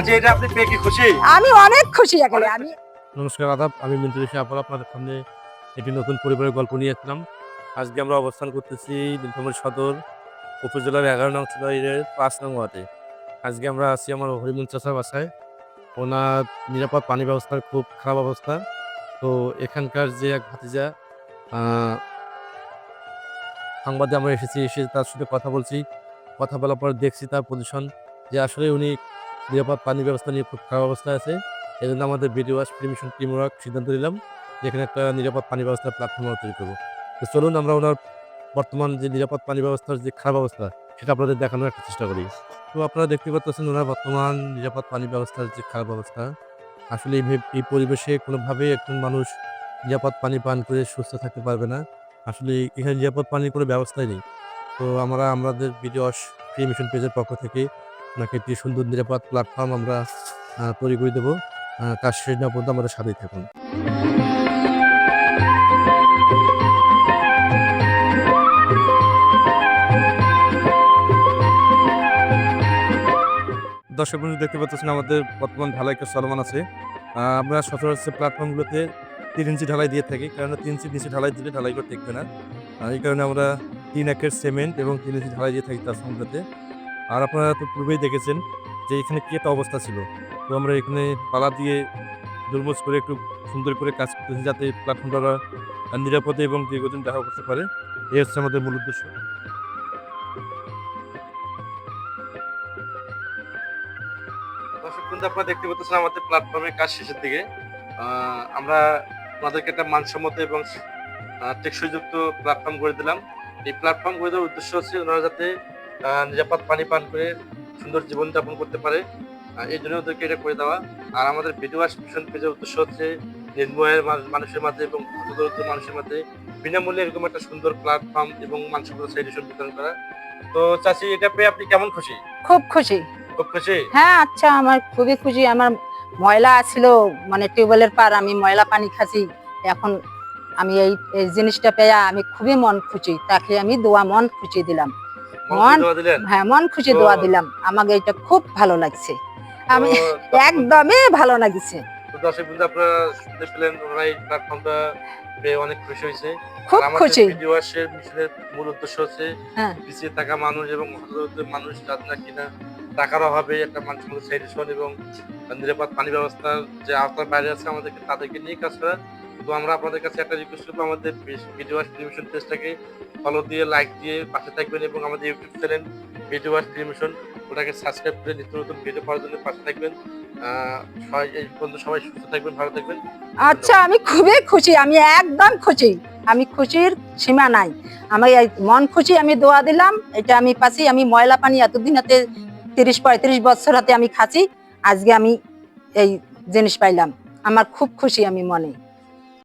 চাচি এটা আপনি পেয়ে কি খুশি? আমি অনেক খুশি একেবারে আমি নমস্কার আদাব। আমি মিন্টু আবার আপনাদের সামনে একটি নতুন পরিবারের গল্প নিয়ে আসলাম। আজকে আমরা অবস্থান করতেছি নীলফামারী সদর উপজেলার এগারো নং সিলাইয়ের পাঁচ নং ওয়ার্ডে। আজকে আমরা আছি আমার হরিমন চাষার বাসায়। ওনার নিরাপদ পানি ব্যবস্থার খুব খারাপ অবস্থা। তো এখানকার যে এক ভাতিজা সংবাদে আমরা এসেছি এসে তার সাথে কথা বলছি। কথা বলার পর দেখছি তার পজিশন যে আসলে উনি নিরাপদ পানি ব্যবস্থা নিয়ে খুব খারাপ অবস্থায় আছে। এই জন্য আমাদের ভিডিও ওয়াশ প্রিমিশন টিম ওয়ার্ক সিদ্ধান্ত নিলাম যে এখানে একটা নিরাপদ পানি ব্যবস্থার প্ল্যাটফর্ম তৈরি করব। তো চলুন আমরা ওনার বর্তমান যে নিরাপদ পানি ব্যবস্থার যে খারাপ অবস্থা, সেটা আপনাদের দেখানোর একটা চেষ্টা করি। তো আপনারা দেখতে পাচ্ছেন ওনার বর্তমান নিরাপদ পানি ব্যবস্থার যে খারাপ অবস্থা, আসলে এই পরিবেশে কোনোভাবেই একজন মানুষ নিরাপদ পানি পান করে সুস্থ থাকতে পারবে না। আসলে এখানে নিরাপদ পানির কোনো ব্যবস্থাই নেই। তো আমরা, আমাদের ভিডিও ফ্রি মিশন পেজের পক্ষ থেকে ওনাকে একটি সুন্দর, নিরাপদ প্ল্যাটফর্ম আমরা তৈরি করে দেবো। কাজ শেষ না পর্যন্ত আমাদের সাথেই থাকুন। দর্শক বন্ধু, দেখতে পাচ্ছেন আমাদের বর্তমান ঢালাই কাজ চলমান আছে। আমরা সচরাচর প্ল্যাটফর্মগুলোতে তিন ইঞ্চি ঢালাই দিয়ে থাকি কারণ তিন ইঞ্চি নিচে ঢালাই দিলে ঢালাই করে টিকবে না। এই কারণে আমরা তিন একের সিমেন্ট এবং তিন ইঞ্চি ঢালাই দিয়ে থাকি প্ল্যাটফর্মগুলোতে আর আপনারা তো পূর্বেই দেখেছেন যে এখানে কি একটা অবস্থা ছিল। তো আমরা এখানে পালা দিয়ে দুর্মোজ করে একটু সুন্দর করে কাজ করতেছি যাতে প্ল্যাটফর্মটা নিরাপদে এবং দীর্ঘদিন দেখা করতে পারে। এই হচ্ছে আমাদের মূল উদ্দেশ্য। বন্ধু, আপনারা দেখতে পাচ্ছেন আমাদের প্ল্যাটফর্মের কাজ শেষের দিকে। আমরা ওনাদেরকে একটা মানসম্মত এবং টেকসইযুক্ত প্ল্যাটফর্ম করে দিলাম। এই প্ল্যাটফর্ম করে দেওয়ার উদ্দেশ্য হচ্ছে ওনারা যাতে নিরাপদ পানি পান করে সুন্দর জীবনযাপন করতে পারে। এই জন্য ওদেরকে এটা করে দেওয়া। আর আমাদের ভিডিও মিশন পেজের উদ্দেশ্য হচ্ছে নির্ময়ের মানুষের মাঝে এবং ক্ষতদরিদ্র মানুষের মাঝে বিনামূল্যে এরকম একটা সুন্দর প্ল্যাটফর্ম এবং মানসম্মত সাইডেশন বিতরণ করা। তো চাচি এটা পেয়ে আপনি কেমন খুশি? খুব খুশি। খুব খুশি? হ্যাঁ আচ্ছা আমার খুবই খুশি। আমার ময়লা ছিল মানে টিউবওয়েলের পার আমি ময়লা পানি খাচ্ছি। এখন আমি এই এই জিনিসটা পেয়ে আমি খুবই মন খুশি। তাকে আমি দোয়া মন খুশি দিলাম। মন হ্যাঁ মন খুশি দোয়া দিলাম। আমাকে এটা খুব ভালো লাগছে। আমি একদমই ভালো লাগছে। দর্শক বন্ধু আপনারা শুনতে ওনারা এই প্ল্যাটফর্মটা পেয়ে অনেক খুশি হয়েছে। খুব খুশি। ভিডিও আসে মিশনের মূল উদ্দেশ্য হচ্ছে হ্যাঁ। পিছিয়ে থাকা মানুষ এবং মানুষ যাদের না কিনা টাকার অভাবে একটা মানুষের মধ্যে এবং নিরাপদ পানি ব্যবস্থার যে আওতার বাইরে আছে আমাদেরকে তাদেরকে নিয়ে কাজ করা তো আমরা আপনাদের কাছে একটা রিকোয়েস্ট করব, আমাদের ভিডিও টেলিভিশন পেজটাকে ফলো দিয়ে লাইক দিয়ে পাশে থাকবেন এবং আমাদের ইউটিউব চ্যানেল ভিডিও টেলিভিশন ওটাকে সাবস্ক্রাইব করে নিত্য নতুন ভিডিও পাওয়ার জন্য পাশে থাকবেন। সবাই সুস্থ থাকবেন, ভালো থাকবেন। আচ্ছা আমি খুবই খুশি, আমি একদম খুশি, আমি খুশির সীমা নাই। আমি মন খুশি, আমি দোয়া দিলাম, এটা আমি পাচ্ছি, আমি ময়লা পানি এতদিন হাতে, তিরিশ পঁয়ত্রিশ বছর হাতে আমি খাচ্ছি, আজকে আমি এই জিনিস পাইলাম। আমার খুব খুশি আমি মনে।